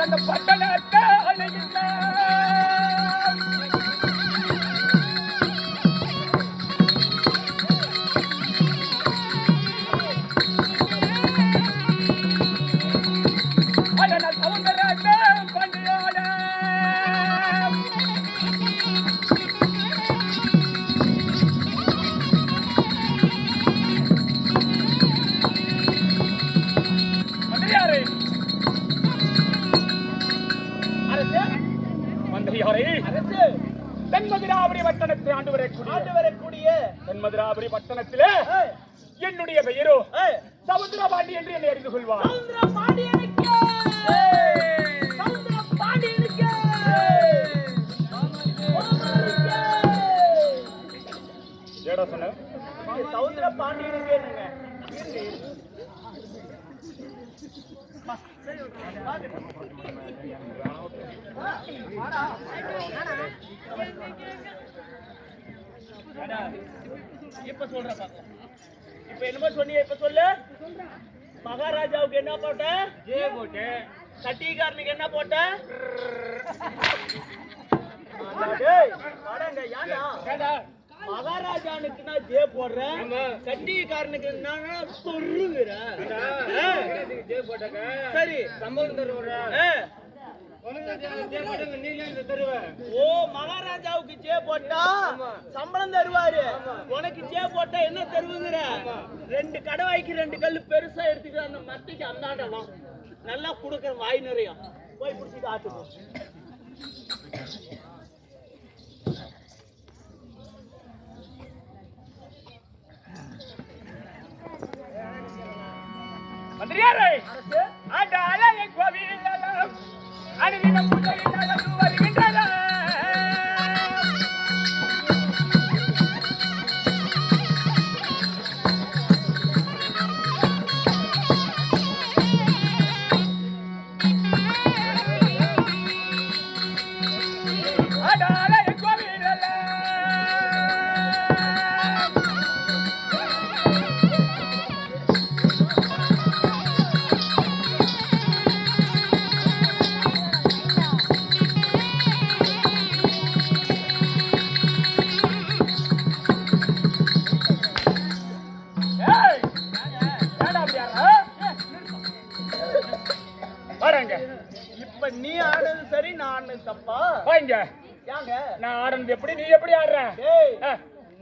அந்த பட்டணத்தை அழைக்கின்றேன் தென்மதுராபுரி பட்டணத்திலே என்னுடைய பெயரோ ஏய், சமுத்திரபாண்டி என்று என்னை அறிந்து கொள்வார். ஏடா சொன்ன? சவுந்தர பாண்டியனுக்கு என்னங்க? இப்ப சொல்ற பாக்கலாம் இப்ப என்னமோ சொன்னீங்க இப்ப சொல்லு. மகாராஜாவுக்கு என்ன போட்ட? ஏ போட்டு. கட்டிக்காரனுக்கு என்ன போட்ட? மகாராஜானுக்கு நான் ஜே போடுறேன். ஆமா. கட்டிக்காரனுக்கு என்னன்னா சொல்லுங்கிற ஜே போட்டக்க? சரி. சம்பளம் தருவா ஓ மகாராஜாவுக்கு ஜே போட்டா சம்பளம் தருவாரு. உனக்கு ஜே போட்டா என்ன தருவுங்கிற? ரெண்டு கடவாய்க்கு ரெண்டு கல்லு பெருசா எடுத்துக்கிற அந்த மத்திக்கு அந்தாண்டலாம் நல்லா கொடுக்குற வாய் நிறைய. போய் பிடிச்சிட்டு ஆட்டுக்கோ வாடாங்க இப்ப நீ ஆடுறது சரி நான் ஆடுனது தப்பா? வாங்க ஏங்க? நான் ஆடுனது எப்படி நீ எப்படி ஆடுற?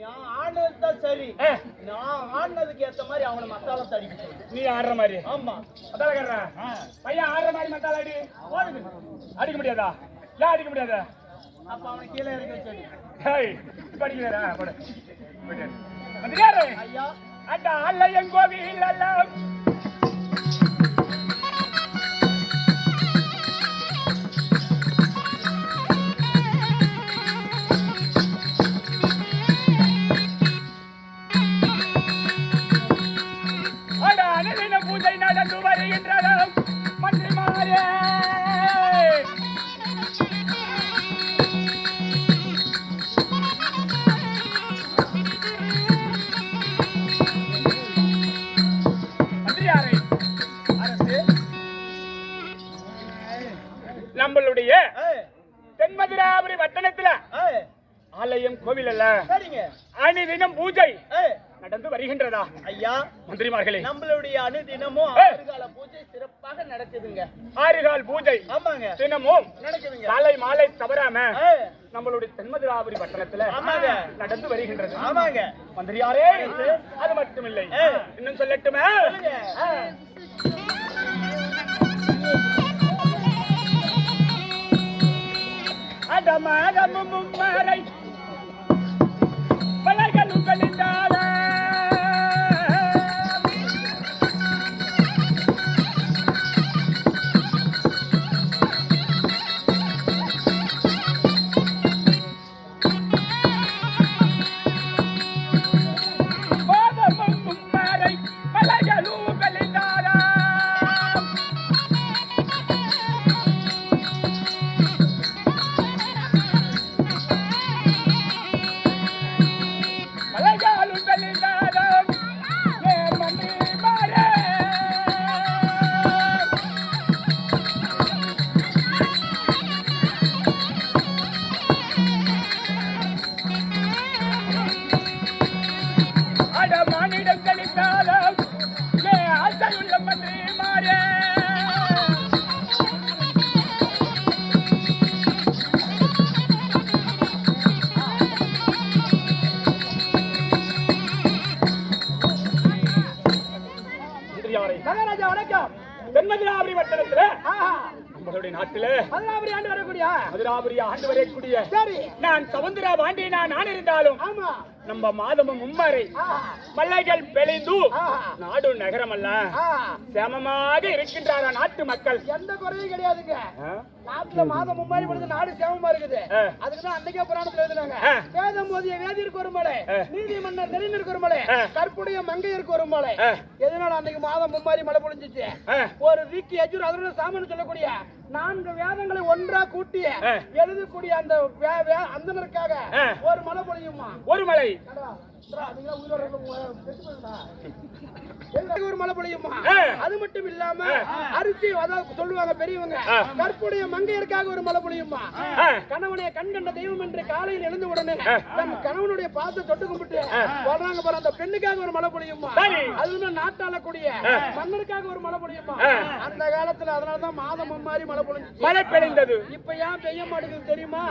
நான் ஆடுனது தான் சரி நான் ஆடுனதுக்கு ஏத்த மாதிரி அவனை மத்தால தடிக்க. நீ ஆடுற மாதிரி. ஆமா. அதான் கேக்குறேன். பையன் ஆடுற மாதிரி மத்தால அடி. போடுங்க அடிக்க முடியாதா? ஏன் அடிக்க முடியாதா? அப்ப அவனை கீழே இறக்கி வச்சு ஹேய் இப்ப அடிக்கிறா போடு. ஐயா. அந்த ஆலயம் கோவில் எல்லாம் நம்மளுடைய தென்மதுராபுரி பட்டணத்துல ஏய், ஆலயம் கோவில் அல்ல அணிதினம் பூஜை நடந்து வருகின்றதா? ஐயா. மந்திரிமார்களே. நம்மளுடைய அனுதினமும் ஏய். ஆறுகால பூஜை சிறப்பாக நடக்குதுங்க. ஆறுகால் பூஜை ஆமாங்க. தினமும் நடக்குதுங்க. காலை மாலை தவறாம நம்மளுடைய தென்மதுராபுரி பட்டணத்துல ஆமாங்க. நடந்து வருகின்றது. ஆமாங்க. மந்திரியாரே அது மட்டுமில்லை. ஏய். இன்னும் சொல்லட்டுமே? மாதமும் மறை. பலகலும் கழிந்தார் சாஸ்திரி அவரை வணக்கம் தென்மதுராபுரி வட்டத்தில் நம்மளுடைய நாட்டுல மதுராபுரி ஆண்டு வரக்கூடிய மதுராபுரி ஆண்டு வரக்கூடிய சரி. நான் சமுந்திரா பாண்டியனா நான் இருந்தாலும் ஆமா. நம்ம மாதமும் மும்மறை மல்லைகள் பெளிந்து நாடு நகரமல்ல ஆஹா சேமமாக இருக்கின்றாரா நாட்டு மக்கள் எந்த குறையும் கிடையாதுங்க? நாட்டுல மாதம் மும்மாரி பொழுது நாடு சேமமா இருக்குது ஆ. அதுக்கு தான் அன்னைக்கே புராணத்துல எழுதுனாங்க. வேதம் போதிய வேதியருக்கு ஒரு மலை. நீதி மன்னர் தெரிஞருக்கு ஒரு மலை. கற்புடைய மங்கையருக்கு ஒரு மலை. எதனால அன்னைக்கு மாதம் மும்மாரி மழை பொழிஞ்சிச்சு. ஒரு ரிக்கி அஜுர் அதோட சாமன் சொல்லக்கூடிய நான்கு வேதங்களை ஒன்றா கூட்டிய. எழுதக்கூடிய அந்த அந்தனருக்காக. ஒரு மழை பொழியுமா ஒரு மலை ஒரு மழை பொழியுமா. அது மட்டும் இல்லாம அரிசி அதாவது சொல்லுவாங்க பெரியவங்க. கற்புடைய மங்கையருக்காக ஒரு மழை பொழியுமா ஆ. கணவனை கண் கண்ட தெய்வம் என்று காலையில் எழுந்த உடனே. தன் கணவனுடைய பாதத்தை தொட்டு கும்பிட்டு வர்றாங்க பாரு அந்த பெண்ணுக்காக ஒரு மழை பொழியுமா சரி. அதுவுமே நாட்டாளக்கூடிய ஆ. மன்னருக்காக ஒரு மழை பொழியுமா. அந்த காலத்துல அதனாலதான் மாதம் மும்மாரி மழை பொழிஞ்சுச்சு மழை பெய்ந்தது இப்ப ஏன் பெய்ய மாட்டேங்குது தெரியுமா.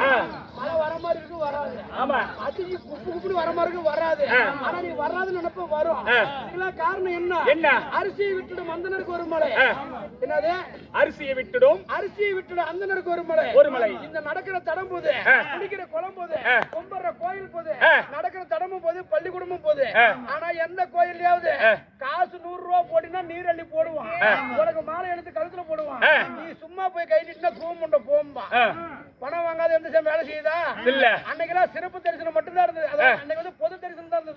மழை வர மாதிரி இருக்கு வராது ஆமா அதிக குப்பு குப்புன்னு வர மாதிரி இருக்கு வராது. ஆனா நீ வராதுன்னு நினைப்ப வரும். இதெல்லாம் காரணம் என்ன என்ன? அரிசியை விட்டுடும் அந்தனருக்கு ஒரு மலை. என்னது அரிசியை விட்டுடும் அரிசியை விட்டுடும் அந்தனருக்கு ஒரு மலை ஒரு மலை. இந்த நடக்கிற தடம் போது. குடிக்கிற குளம் போது ஆ. கும்பிடுற கோயில் போது. நடக்கிற தடமும் போது பள்ளிக்கூடமும் போது. ஆனா எந்த கோயில்லையாவது. காசு நூறு ரூபா போட்டினா நீர் அள்ளி போடுவான். உனக்கு மாலை எடுத்து கழுத்துல போடுவான். நீ சும்மா போய் கை நீட்டினா தூமுண்ட போம்பா. பணம் வாங்காத எந்த வேலை செய்யுதா இல்ல அன்னைக்கெல்லாம் சிறப்பு தரிசனம் மட்டும்தான் இருந்தது அன்னைக்கு வந்து பொது ಸಂತರಿಸಿದಂತದ್ದು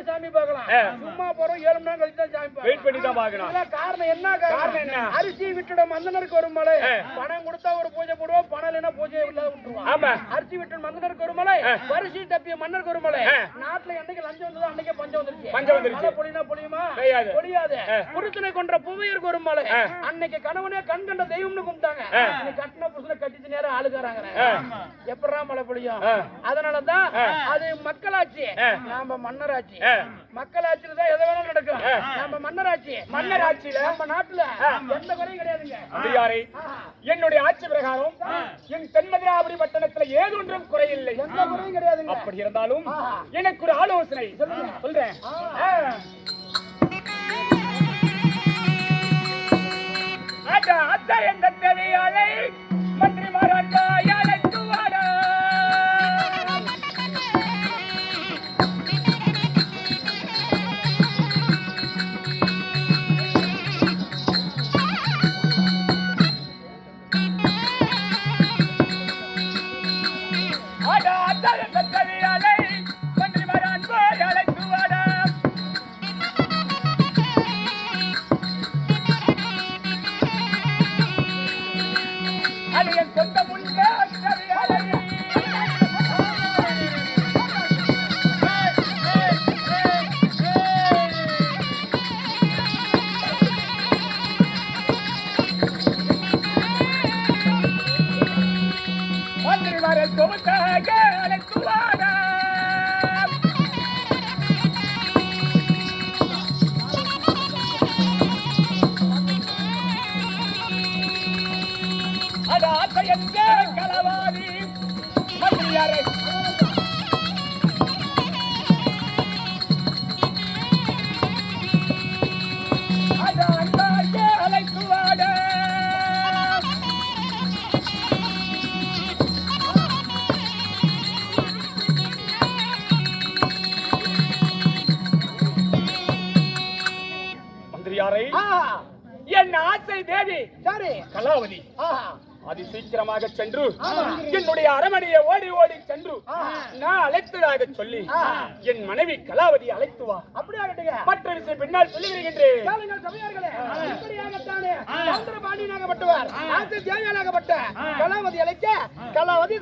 முன்ன சாமி பார்க்கலாம். சும்மா போறோம் ஏழு மணி நேரம் கழிச்சு தான் சாமி வெயிட் பார்க்கலாம் பண்ணி தான் பார்க்கணும் இதெல்லாம் காரணம் என்ன காரணம் என்ன? அரிசி விட்டுடும் மந்தனருக்கு ஒரு மலை. பணம் கொடுத்தா ஒரு பூஜை போடுவோம் பணம் இல்லைன்னா பூஜை இல்லாத விட்டுருவான் ஆமா அரிசி விட்டு மந்தனருக்கு ஒரு மலை. வரிசை தப்பிய மன்னருக்கு ஒரு மலை. நாட்டுல என்னைக்கு லஞ்சம் வந்ததோ அன்னைக்கே பஞ்சம் வந்துருச்சு பஞ்சம் வந்துருச்சு. மழை பொழியுனா பொழியுமா. பொழியாது. புருஷனை கொன்ற புவையருக்கு ஒரு மலை. அன்னைக்கு கணவனே கண் கண்ட தெய்வம்னு கும்பிட்டாங்க கட்டின புருஷனை கட்டிட்டு நேரம் ஆளுக்காராங்க. எப்படா மழை பொழியும். அதனாலதான். அது மக்களாட்சி. நாம மன்னராட்சி. மக்களாட்சியில தான் எதை வேணாலும் நடக்கும். நம்ம மன்னராட்சி மன்னராட்சியில? நம்ம நாட்டுல எந்த குறையும் கிடையாதுங்க. அதிகாரி. என்னுடைய ஆட்சி பிரகாரம் என் தென்மதுராபுரி பட்டணத்துல ஏதொன்றும் குறையில்லை. எந்த குறையும் கிடையாதுங்க. அப்படி இருந்தாலும். எனக்கு ஒரு ஆலோசனை. சொல்றேன் ஆ. அட, அத்த எந்த தேவையாலை மந்திரி மகாராஜா தொகுத்தாக அழைத்துவாரா. சரி கலாவதி. அதி சீக்கிரமாக சென்று. என்னுடைய அரமனையை ஓடி ஓடி சென்று. நான் அழைத்ததாக சொல்லி. என் மனைவி கலாவதி அழைத்து வா. அப்படியே மற்ற விஷயம் பின்னால் சொல்லி வருகின்றேன் பாண்டியனாகப்பட்டவர். கலாவதி அழைக்க கலாவதி